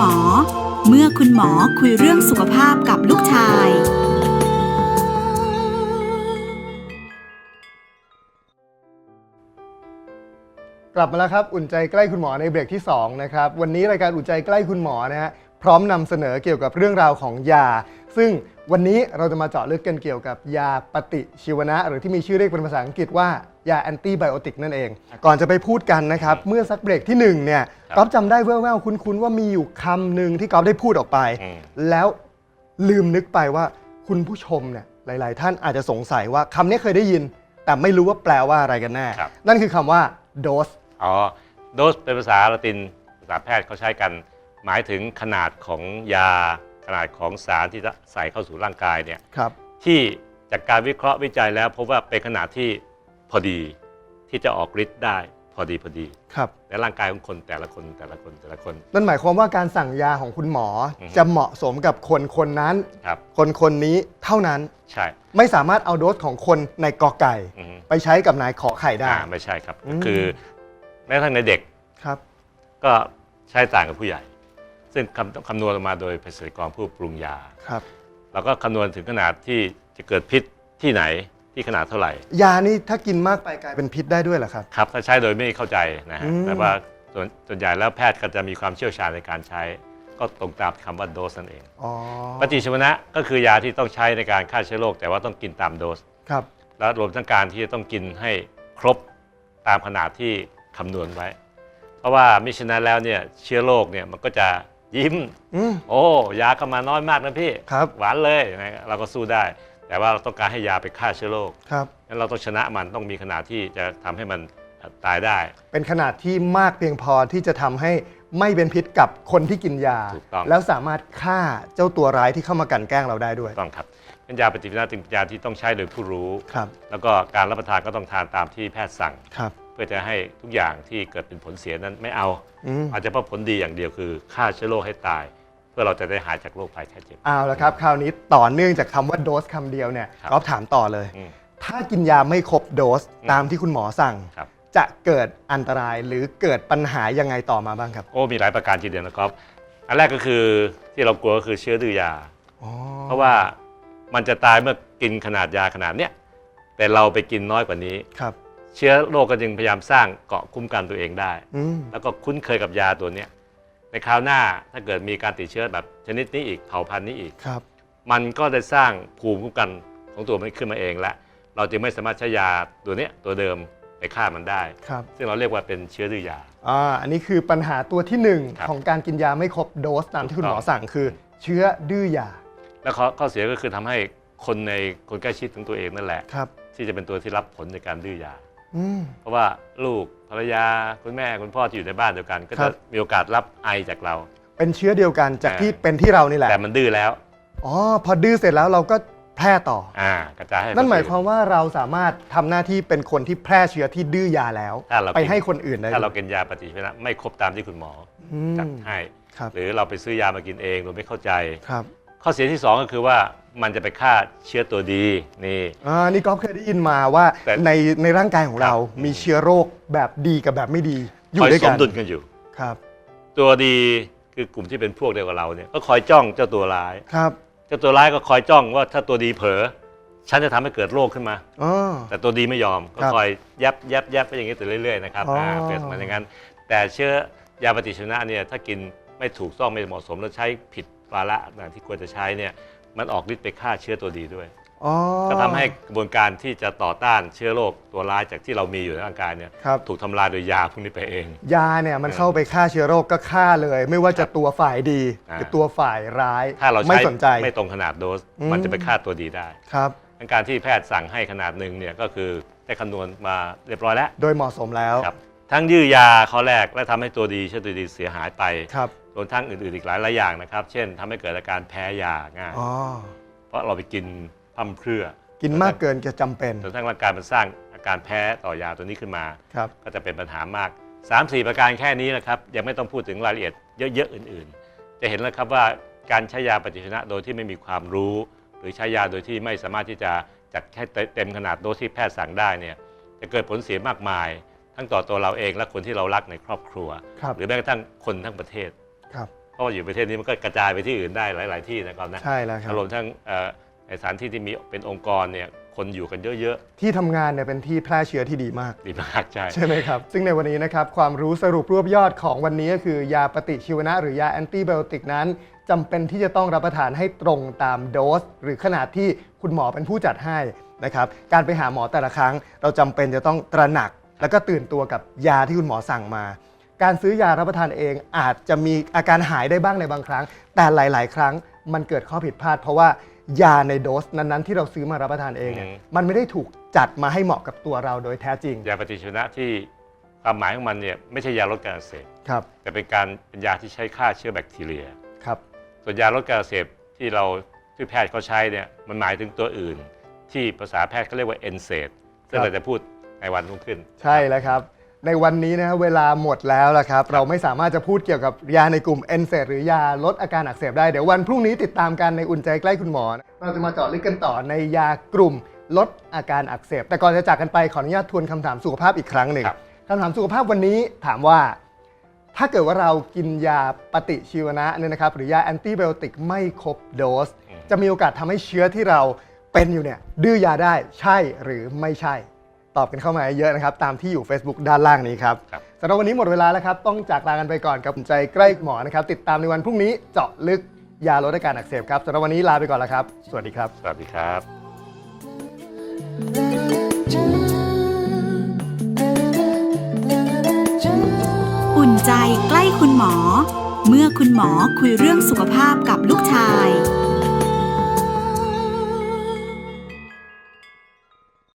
หมอ เมื่อคุณหมอคุยเรื่องสุขภาพกับลูกชาย กลับมาแล้วครับ อุ่นใจใกล้คุณหมอในเบรกที่ 2 นะครับ วันนี้รายการอุ่นใจใกล้คุณหมอนะฮะพร้อมนำเสนอเกี่ยวกับเรื่องราวของยา ซึ่งวันนี้เราจะมาเจาะลึกกันเกี่ยวกับยาปฏิชีวนะ หรือที่มีชื่อเรียกเป็นภาษาอังกฤษว่ายาแอนตี้ไบโอติกนั่นเอง ก่อนจะไปพูดกันนะครับ เมื่อสักเบรกที่หนึ่งเนี่ยครับก๊อฟจำได้แว่วๆคุ้นๆว่ามีอยู่คำหนึ่งที่ก๊อฟได้พูดออกไป อืม แล้วลืมนึกไปว่าคุณผู้ชมเนี่ยหลาย ๆ ท่านอาจจะสงสัยว่าคำนี้เคยได้ยิน แต่ไม่รู้ว่าแปลว่าอะไรกันแน่ครับ นั่นคือคำว่า dose อ๋อ โดสเป็นภาษาละตินภาษาแพทย์เขาใช้กัน หมายถึงขนาดของยา ขนาดของสารที่จะใส่เข้าสู่ร่างกายเนี่ยครับ ที่จากการวิเคราะห์วิจัยแล้วพบว่าเป็นขนาดที่พอดีที่จะออกฤทธิ์ได้พอดีพอดีครับในร่างกายของคนแต่ละคนแต่ละคนแต่ละคน นั่นหมายความว่าการสั่งยาของคุณหมอออฮึจะเหมาะสมกับคนคนนั้น ครับคนคนนี้เท่านั้น ใช่ไม่สามารถเอาโดสของคนในกอไก่ อือฮึไปใช้กับนายขอไข่ได้ อ่าไม่ใช่ครับอืมก็คือแม้กระทั่งในเด็กครับ ก็ใช้ต่างกับผู้ใหญ่ ซึ่งคำคำนวณออกมาโดยเภสัชกรผู้ปรุงยาครับ เราก็คำนวณถึงขนาดที่จะเกิดพิษที่ไหนที่ขนาดเท่าไหร่ ยานี่ถ้ากินมากไปกลายเป็นพิษได้ด้วยเหรอครับ ครับ ถ้าใช้โดยไม่เข้าใจนะฮะอืม แต่ว่าส่วนส่วนใหญ่แล้วแพทย์ก็จะมีความเชี่ยวชาญในการใช้ ก็ตรงตามคำว่าโดสนั่นเอง อ๋อปฏิชีวนะก็คือยาที่ต้องใช้ในการฆ่าเชื้อโรคแต่ว่าต้องกินตามโดส ครับ แล้วรวมทั้งการที่จะต้องกินให้ครบตามขนาดที่คำนวณไว้ เพราะว่ามิฉะนั้นแล้วเนี่ยเชื้อโรคเนี่ยมันก็จะ ยิ้ม อืม โอ้ ยาเข้ามาน้อยมากนะพี่ ครับ หวานเลยนะเราก็สู้ได้ แต่ว่าเราต้องการให้ยาไปฆ่าเชื้อโรคครับ งั้นเราต้องชนะมันต้องมีขนาดที่จะทำให้มันตายได้ เป็นขนาดที่มากเพียงพอที่จะทำให้ไม่เป็นพิษกับคนที่กินยา ถูกต้อง แล้วสามารถฆ่าเจ้าตัวร้ายที่เข้ามากลันแกล้งเราได้ด้วย ต้องครับเป็นยาปฏิชีวนะเป็นยาที่ต้องใช้โดยผู้รู้ ครับ แล้วก็การรับประทานก็ต้องทานตามที่แพทย์สั่ง ครับเพื่อจะให้ทุกอย่างที่เกิดเป็นผลเสียนั้นไม่เอาอืมอาจจะเพราะผลดีอย่างเดียวคือฆ่าเชื้อโรคให้ตาย เพื่อเราจะได้หายจากโรคภัยแค่เจ็บเอาละครับ คราวนี้ต่อเนื่องจากคำว่าโดสคำเดียวเนี่ยครับก็ถามต่อเลย อืม ถ้ากินยาไม่ครบโดสอืมตามที่คุณหมอสั่ง ครับ จะเกิดอันตรายหรือเกิดปัญหายังไงต่อมาบ้างครับโอ้มีหลายประการทีเดียวนะครับ อันแรกก็คือที่เรากลัวก็คือเชื้อดื้อยา อ๋อเพราะว่ามันจะตายเมื่อกินขนาดยาขนาดเนี้ยแต่เราไปกินน้อยกว่านี้ ครับ เชื้อโรคก็จึงพยายามสร้างเกราะคุ้มกันตัวเองได้ อืมแล้วก็คุ้นเคยกับยาตัวเนี้ยในคราวหน้าถ้าเกิดมีการติดเชื้อแบบชนิดนี้อีกเผ่าพันธุ์นี้อีก ครับมันก็ได้สร้างภูมิคุ้มกันของตัวมันขึ้นมาเองและเราจึงไม่สามารถใช้ยาตัวเนี้ยตัวเดิมไปฆ่ามันได้ ครับซึ่งเราเรียกว่าเป็นเชื้อดื้อยา อ่าอันนี้คือปัญหาตัวที่หนึ่งครับของการกินยาไม่ครบโดสตามที่คุณหมอถูกต้อง สั่งคือ เชื้อดื้อยาแล้วข้อข้อเสียก็คือทำให้คนในคนใกล้ชิดของตัวเองนั่นแหละ ครับ ที่จะเป็นตัวที่รับผลในการดื้อยา อืม เพราะว่าลูกภรรยาคุณแม่คุณพ่อที่อยู่ในบ้านเดียวกัน ก็ครัจะบ มีโอกาสรับไอจากเรา เป็นเชื้อเดียวกันจากอ่าที่เป็นที่เรานี่แหละแต่มันดื้อแล้ว อ๋อพอดื้อเสร็จแล้วเราก็แพร่ต่อ อ่ากระจายให้นั่นหมายคความว่าเราสามารถทำหน้าที่เป็นคนที่แพร่เชื้อที่ดื้อยาแล้ว ถ้าเรา ไปกินให้คนอื่นได้ถ้าเราด้วยกินยาปฏิชีวนะไม่ครบตามที่คุณหมออือมจัดให้ ครับหรือเราไปซื้อยามากินเองโดยไม่เข้าใจ ครับ ข้อเสียที่สองก็คือว่ามันจะไปฆ่าเชื้อตัวดีนี่ อ่านี่ก๊อฟเคยได้ยินมาว่าแต่ ในในร่างกายของเราครับมีเชื้อโรคแบบดีกับแบบไม่ดี อยู่คอยด้วยสกัมนดุลกันอยู่ ครับ ตัวดีคือกลุ่มที่เป็นพวกเดียวกับเราเนี่ยก็คอยจ้องเจ้าตัวร้าย ครับเจ้าตัวร้ายก็คอยจ้องว่าถ้าตัวดีเผลอฉันจะทำให้เกิดโรคขึ้นมา อ๋อ แต่ตัวดีไม่ยอมก็ครับคอยยับยับยับไปอย่างนี้ต่อเรื่อยๆนะครับอ๋ออ่าเปรียบเสมือนอย่างนั้น แต่เชื้อยาปฏิชีวนะเนี่ยถ้ากินไม่ถูกต้องไม่เหมาะสมแล้วใช้ผิด วาระอย่างที่ควรจะใช้เนี่ยมันออกฤทธิ์ไปฆ่าเชื้อตัวดีด้วย อ๋อ ก็ทำให้กระบวนการที่จะต่อต้านเชื้อโรคตัวร้ายจากที่เรามีอยู่ในร่างกายเนี่ยครับ ถูกทำลายโดยยาพวกนี้ไปเอง ยาเนี่ยมันเข้าไปฆ่าเชื้อโรคก็ฆ่าเลย ไม่ว่าจะตัวฝ่ายดีอ่า หรือตัวฝ่ายร้ายถ้าเราไม่ใช้สนใจ ไม่ตรงขนาดโดส อืม มันจะไปฆ่าตัวดีได้ครับการที่แพทย์สั่งให้ขนาดหนึ่งเนี่ยก็คือได้คำนวณมาเรียบร้อยแล้วโดยเหมาะสมแล้วครับทั้งยื้อยาข้อแรกและทำให้ตัวดีเชื้อตัวดีเสียหายไป ครับร วมทั้งอื่นๆอีกหลายหลายอย่างนะครับ เช่นทำให้เกิดอาการแพ้ยาง่าย อ๋อ เพราะเราไปกินพั่มเพรื่อกินมากเกินจะจำเป็น จนทั้งร่างกายมันสร้างอาการแพ้ต่อยาตัวนี้ขึ้นมา ครับ ก็จะเป็นปัญหามาก 3-4 ประการแค่นี้นะครับ ยังไม่ต้องพูดถึงรายละเอียดเยอะๆ อื่นๆ จะเห็นแล้วครับว่าการใช้ยาปฏิชีวนะโดยที่ไม่มีความรู้ หรือใช้ยาโดยที่ไม่สามารถที่จะจัดให้เต็มขนาดโดสที่แพทย์สั่งได้เนี่ยจะเกิดผลเสียมากมาย ทั้งต่อตัวเราเองและคนที่เรารักในครอบครัว ครับ หรือแม้กระทั่งคนทั้งประเทศ ครับเพราะว่าอยู่ประเทศนี้มันก็กระจายไปที่อื่นได้หลาย ๆ ที่นะครับนะใช่แล้วครับรวมทั้งเอ่อในสถานที่ที่มีเป็นองค์กรเนี่ยคนอยู่กันเยอะที่ทำงานเนี่ยเป็นที่แพร่เชื้อที่ดีมากๆดีมากใช่ใช่ไหมครับ ซึ่งในวันนี้นะครับความรู้สรุปรวบยอดของวันนี้ก็คือยาปฏิชีวนะ หรือยาแอนติไบโอติกนั้นจำเป็นที่จะต้องรับประทานให้ตรงตามโดส หรือขนาดที่คุณหมอเป็นผู้จัดให้นะครับการไปหาหมอแต่ละครั้ง เราจำเป็นจะต้องตระหนัก แล้วก็ตื่นตัวกับยาที่คุณหมอสั่งมา การซื้อยารับประทานเองอาจจะมีอาการหายได้บ้างในบางครั้ง แต่หลาย ๆ ครั้งมันเกิดข้อผิดพลาด เพราะว่ายาในโดสนั้น ๆ ที่เราซื้อมารับประทานเองเนี่ยอืม มันไม่ได้ถูกจัดมาให้เหมาะกับตัวเราโดยแท้จริงยาปฏิชีวนะที่ความหมายของมันเนี่ยไม่ใช่ยาลดการอักเสบครับแต่เป็นการเป็นยาที่ใช้ฆ่าเชื้อแบคทีเรีย ครับ ส่วนยาลดการอักเสบที่เราที่แพทย์เขาใช้เนี่ยมันหมายถึงตัวอื่น ที่ภาษาแพทย์เขาเรียกว่าเอนเซดซึ่งครับ เราจะพูดในวันรุ่งขึ้น ใช่แล้วครับ ในวันนี้นะเวลาหมดแล้วละครับ เราไม่สามารถจะพูดเกี่ยวกับยาในกลุ่มเอนเซหรือยาลดอาการอักเสบได้ เดี๋ยววันพรุ่งนี้ติดตามกันในอุ่นใจใกล้คุณหมอ เราจะมาเจาะลึกกันต่อในยากลุ่มลดอาการอักเสบ แต่ก่อนจะจากกันไปขออนุญาตทวนคำถามสุขภาพอีกครั้งหนึ่งครับ คำถามสุขภาพวันนี้ถามว่า ถ้าเกิดว่าเรากินยาปฏิชีวนะเนี่ยนะครับหรือยาแอนติไบโอติกไม่ครบโดส จะมีโอกาสทำให้เชื้อที่เราเป็นอยู่เนี่ยดื้อยาได้ใช่หรือไม่ใช่ ตอบกันเข้ามาเยอะนะครับ ตามที่อยู่ Facebook ด้านล่างนี้ครับครับ สำหรับวันนี้หมดเวลาแล้วครับ ต้องจากลากันไปก่อนกับใจใกล้หมอนะครับ ติดตามในวันพรุ่งนี้เจาะลึกยาลดอาการอักเสบครับสำหรับวันนี้ลาไปก่อนแล้วครับ สวัสดีครับ สวัสดีครับ อุ่นใจใกล้คุณหมอ เมื่อคุณหมอคุยเรื่องสุขภาพกับลูกชาย